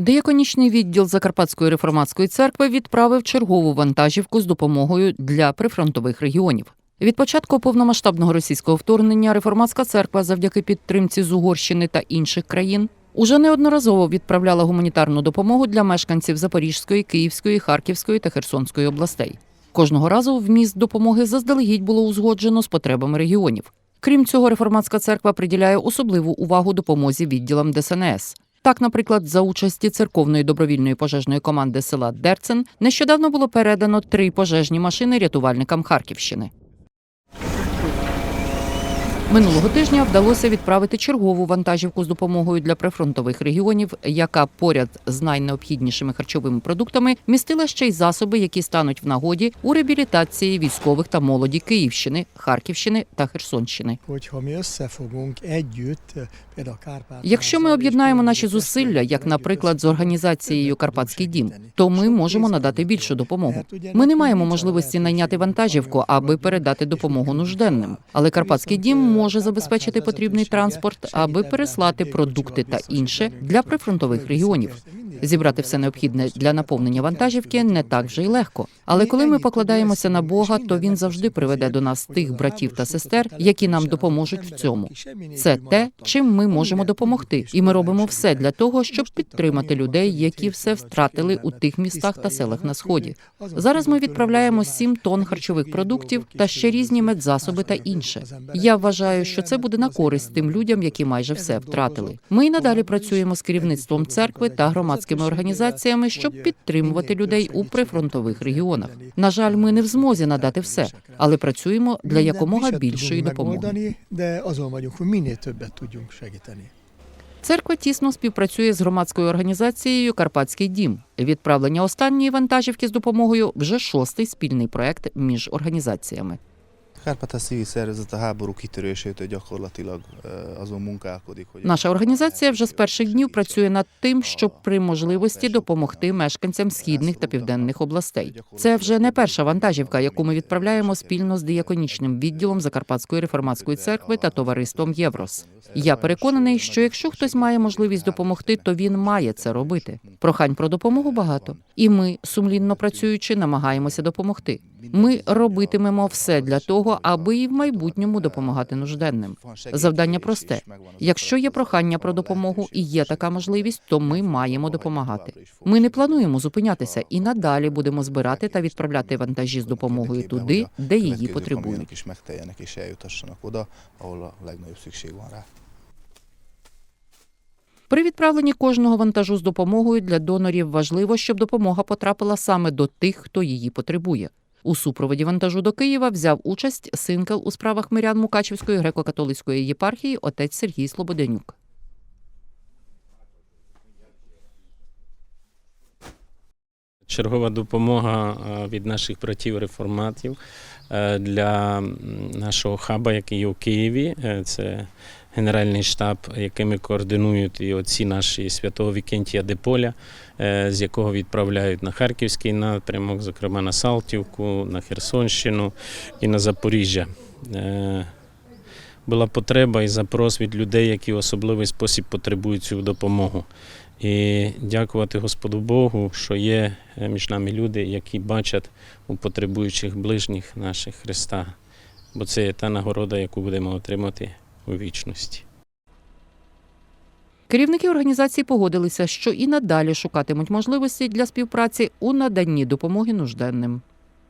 Деяконічний відділ Закарпатської реформатської церкви відправив чергову вантажівку з допомогою для прифронтових регіонів. Від початку повномасштабного російського вторгнення реформатська церква завдяки підтримці з Угорщини та інших країн уже неодноразово відправляла гуманітарну допомогу для мешканців Запорізької, Київської, Харківської та Херсонської областей. Кожного разу вміст допомоги заздалегідь було узгоджено з потребами регіонів. Крім цього, реформатська церква приділяє особливу увагу допомозі відділам ДСНС. Так, наприклад, за участі церковної добровільної пожежної команди села Дерцен нещодавно було передано три пожежні машини рятувальникам Харківщини. Минулого тижня вдалося відправити чергову вантажівку з допомогою для прифронтових регіонів, яка поряд з найнеобхіднішими харчовими продуктами містила ще й засоби, які стануть в нагоді у реабілітації військових та молоді Київщини, Харківщини та Херсонщини. Kárpát. Якщо ми об'єднаємо наші зусилля, як, наприклад, з організацією Карпатський дім, то ми можемо надати більшу допомогу. Ми не маємо можливості найняти вантажівку, аби передати допомогу нужденним. Але Карпатський дім може забезпечити потрібний транспорт, аби переслати продукти та інше для прифронтових регіонів. Зібрати все необхідне для наповнення вантажівки не так вже й легко. Але коли ми покладаємося на Бога, то він завжди приведе до нас тих братів та сестер, які нам допоможуть в цьому. Це те, чим ми можемо допомогти, і ми робимо все для того, щоб підтримати людей, які все втратили у тих містах та селах на сході. Зараз ми відправляємо 7 тонн харчових продуктів та ще різні медзасоби та інше. Я вважаю, що це буде на користь тим людям, які майже все втратили. Ми й надалі працюємо з керівництвом церкви та громадськими організаціями, щоб підтримувати людей у прифронтових регіонах. На жаль, ми не в змозі надати все, але працюємо для якомога більшої допомоги. Церква тісно співпрацює з громадською організацією Карпатський дім. Відправлення останньої вантажівки з допомогою вже шостий спільний проект між організаціями. Kárpát civil szervezet a háború kitörésétől gyakorlatilag azon munkálkodik, hogy... Наша організація вже з перших днів працює над тим, щоб при можливості допомогти мешканцям східних та південних областей. Це вже не перша вантажівка, яку ми відправляємо спільно з діяконічним відділом Закарпатської реформатської церкви та товариством Єврос. Я переконаний, що якщо хтось має можливість допомогти, то він має це робити. Прохань про допомогу багато, і ми, сумлінно працюючи, намагаємося допомогти. Ми робитимемо все для того, аби і в майбутньому допомагати нужденним. Завдання просте. Якщо є прохання про допомогу і є така можливість, то ми маємо допомагати. Ми не плануємо зупинятися і надалі будемо збирати та відправляти вантажі з допомогою туди, де її потребують. При відправленні кожного вантажу з допомогою для донорів важливо, щоб допомога потрапила саме до тих, хто її потребує. У супроводі вантажу до Києва взяв участь синкел у справах мирян Мукачівської греко-католицької єпархії отець Сергій Слободянюк. Чергова допомога е, від наших братів реформатів е, для нашого хаба, який є у Києві. Е, Це генеральний штаб, якими координують і отці наші святого Вікентія Деполя, е, з якого відправляють на Харківський напрямок, зокрема на Салтівку, на Херсонщину і на Запоріжжя. Е, Була потреба і запрос від людей, які в особливий спосіб потребують цю допомогу. І дякувати Господу Богу, що є е, між нами люди, які бачать у потребуючих ближніх наших Христа. Бо це є та нагорода, яку будемо отримати у вічності. Керівники організації погодилися, що і надалі шукатимуть можливості для співпраці у наданні допомоги нужденним.